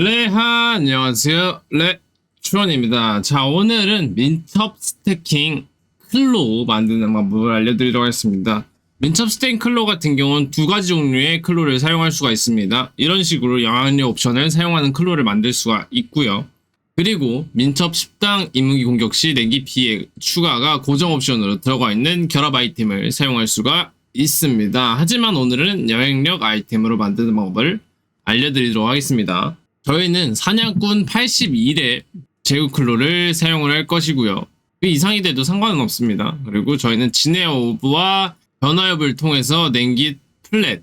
레하 안녕하세요. 레 추원입니다. 자 오늘은 민첩 스태킹 클로 만드는 방법을 알려드리도록 하겠습니다. 민첩 스태킹 클로 같은 경우는 두 가지 종류의 클로를 사용할 수가 있습니다. 이런 식으로 영향력 옵션을 사용하는 클로를 만들 수가 있고요. 그리고 민첩 10당 인무기 공격 시 내기 피해 추가가 고정 옵션으로 들어가 있는 결합 아이템을 사용할 수가 있습니다. 하지만 오늘은 여행력 아이템으로 만드는 방법을 알려드리도록 하겠습니다 저희는 사냥꾼 81의 제우클로를 사용을 할 것이고요. 그 이상이 돼도 상관은 없습니다. 그리고 저희는 진에어 오브와 변화엽을 통해서 냉기 플랫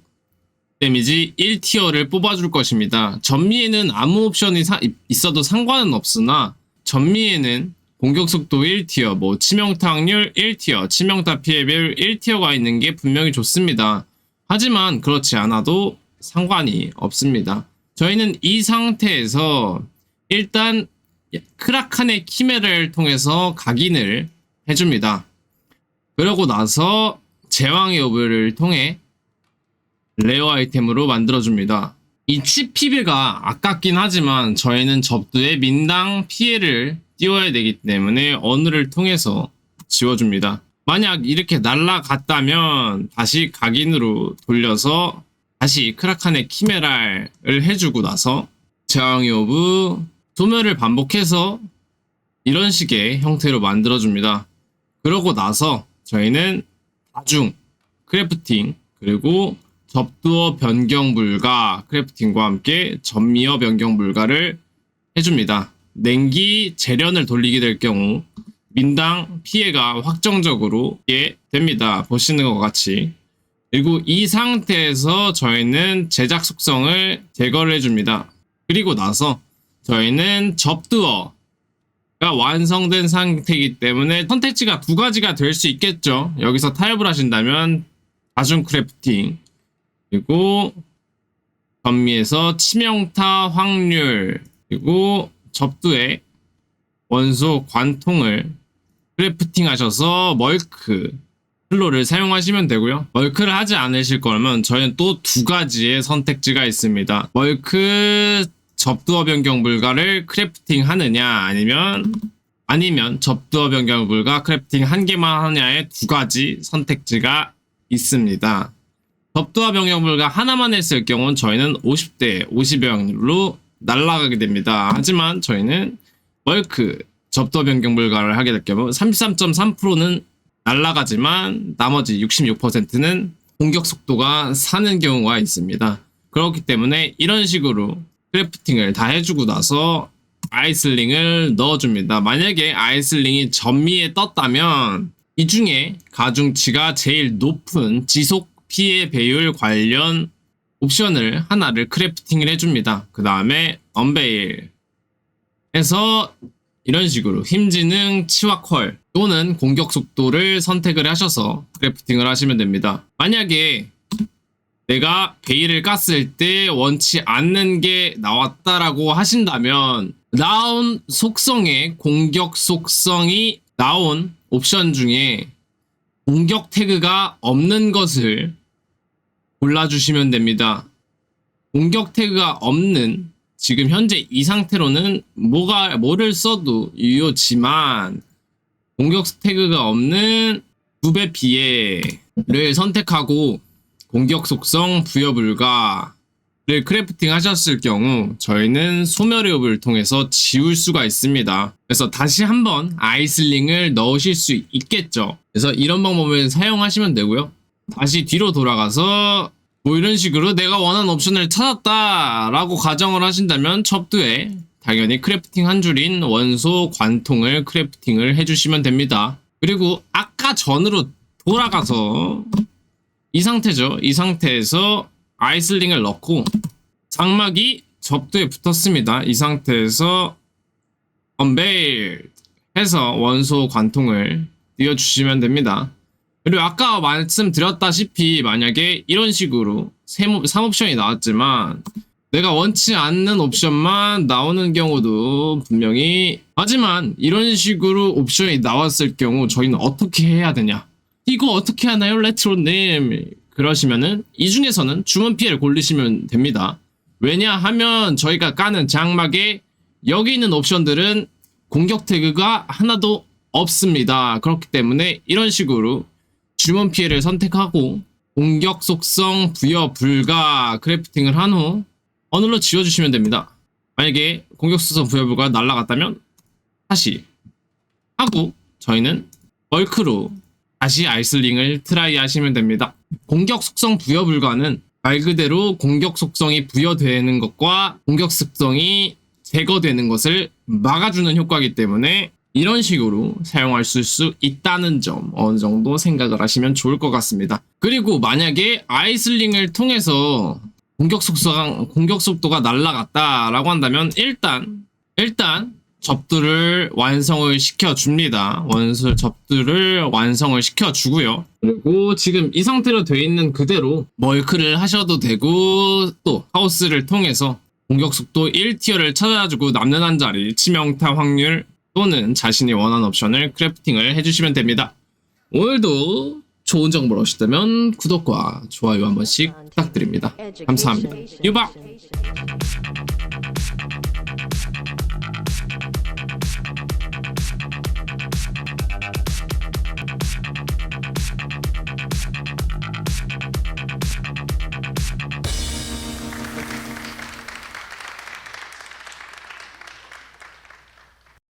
데미지 1티어를 뽑아줄 것입니다. 전미에는 아무 옵션이 사- 있어도 상관은 없으나 전미에는 공격 속도 1티어, 뭐 치명타 확률 1티어, 치명타 피해별 1티어가 있는 게 분명히 좋습니다. 하지만 그렇지 않아도 상관이 없습니다. 저희는 이 상태에서 일단 크라칸의 키메를 통해서 각인을 해줍니다. 그러고 나서 제왕의 오브를 통해 레어 아이템으로 만들어줍니다. 이 치피베가 아깝긴 하지만 저희는 접두에 민당 피해를 띄워야 되기 때문에 언어를 통해서 지워줍니다. 만약 이렇게 날라갔다면 다시 각인으로 돌려서 다시 크라칸의 키메랄을 해주고 나서 제왕의 오브 소멸을 반복해서 이런 식의 형태로 만들어줍니다. 그러고 나서 저희는 다중 크래프팅 그리고 접두어 변경 불가 크래프팅과 함께 전미어 변경 불가를 해줍니다. 냉기 재련을 돌리게 될 경우 민당 피해가 확정적으로 예 됩니다. 보시는 것 같이 그리고 이 상태에서 저희는 제작 속성을 제거를 해줍니다. 그리고 나서 저희는 접두어가 완성된 상태이기 때문에 선택지가 두 가지가 될 수 있겠죠. 여기서 타협을 하신다면 다중 크래프팅 그리고 전미에서 치명타 확률 그리고 접두에 원소 관통을 크래프팅 하셔서 멀크 플로를 사용하시면 되고요. 멀크를 하지 않으실 거면 저희는 또 두 가지의 선택지가 있습니다. 멀크 접두어 변경 불가를 크래프팅 하느냐 아니면 아니면 접두어 변경 불가 크래프팅 한 개만 하냐의 두 가지 선택지가 있습니다. 접두어 변경 불가 하나만 했을 경우는 저희는 50대 50의 확률로 날아가게 됩니다. 하지만 저희는 멀크 접두어 변경 불가를 하게 될 경우 33.3%는 날아가지만 나머지 66%는 공격 속도가 사는 경우가 있습니다. 그렇기 때문에 이런 식으로 크래프팅을 다 해주고 나서 아이슬링을 넣어줍니다. 만약에 아이슬링이 전미에 떴다면 이 중에 가중치가 제일 높은 지속 피해 배율 관련 옵션을 하나를 크래프팅을 해줍니다. 그 다음에 언베일 해서 이런 식으로 힘지능 치와컬 또는 공격 속도를 선택을 하셔서 크래프팅을 하시면 됩니다. 만약에 내가 베일을 깠을 때 원치 않는 게 나왔다라고 하신다면 나온 속성의 공격 속성이 나온 옵션 중에 공격 태그가 없는 것을 골라주시면 됩니다. 공격 태그가 없는 지금 현재 이 상태로는 뭐가 뭐를 써도 유효지만 공격 태그가 없는 두배 피해를 선택하고 공격 속성 부여 불가를 크래프팅 하셨을 경우 저희는 소멸의 옵을 통해서 지울 수가 있습니다. 그래서 다시 한번 아이슬링을 넣으실 수 있겠죠. 그래서 이런 방법을 사용하시면 되고요. 다시 뒤로 돌아가서 뭐 이런 식으로 내가 원하는 옵션을 찾았다 라고 가정을 하신다면 첩두에 당연히 크래프팅 한 줄인 원소 관통을 크래프팅을 해주시면 됩니다. 그리고 아까 전으로 돌아가서 이 상태죠. 이 상태에서 아이슬링을 넣고 장막이 접두에 붙었습니다. 이 상태에서 언베일 해서 원소 관통을 띄워주시면 됩니다. 그리고 아까 말씀드렸다시피 만약에 이런 식으로 3옵션이 나왔지만 내가 원치 않는 옵션만 나오는 경우도 분명히 하지만 이런 식으로 옵션이 나왔을 경우 저희는 어떻게 해야 되냐? 이거 어떻게 하나요? 레트로님 그러시면은 이 중에서는 주문 피해를 고르시면 됩니다. 왜냐하면 저희가 까는 장막에 여기 있는 옵션들은 공격 태그가 하나도 없습니다. 그렇기 때문에 이런 식으로 주문 피해를 선택하고 공격 속성 부여 불가 크래프팅을 한 후 어느로 지워주시면 됩니다. 만약에 공격 속성 부여 불가 날라갔다면 다시 하고 저희는 벌크로 다시 아이슬링을 트라이 하시면 됩니다. 공격 속성 부여 불가는 말 그대로 공격 속성이 부여되는 것과 공격 속성이 제거되는 것을 막아주는 효과이기 때문에 이런 식으로 사용할 수 있다는 점 어느 정도 생각을 하시면 좋을 것 같습니다. 그리고 만약에 아이슬링을 통해서 공격 속성 공격 속도가 날라갔다라고 한다면 일단 일단 접두를 완성을 시켜줍니다. 원술 접두를 완성을 시켜주고요. 그리고 지금 이 상태로 되어 있는 그대로 멀크를 하셔도 되고 또 하우스를 통해서 공격 속도 1티어를 찾아주고 남는 한 자리 치명타 확률 또는 자신이 원하는 옵션을 크래프팅을 해주시면 됩니다. 오늘도 좋은 정보를 얻으셨다면 구독과 좋아요 한 번씩 부탁드립니다. 감사합니다. 유박!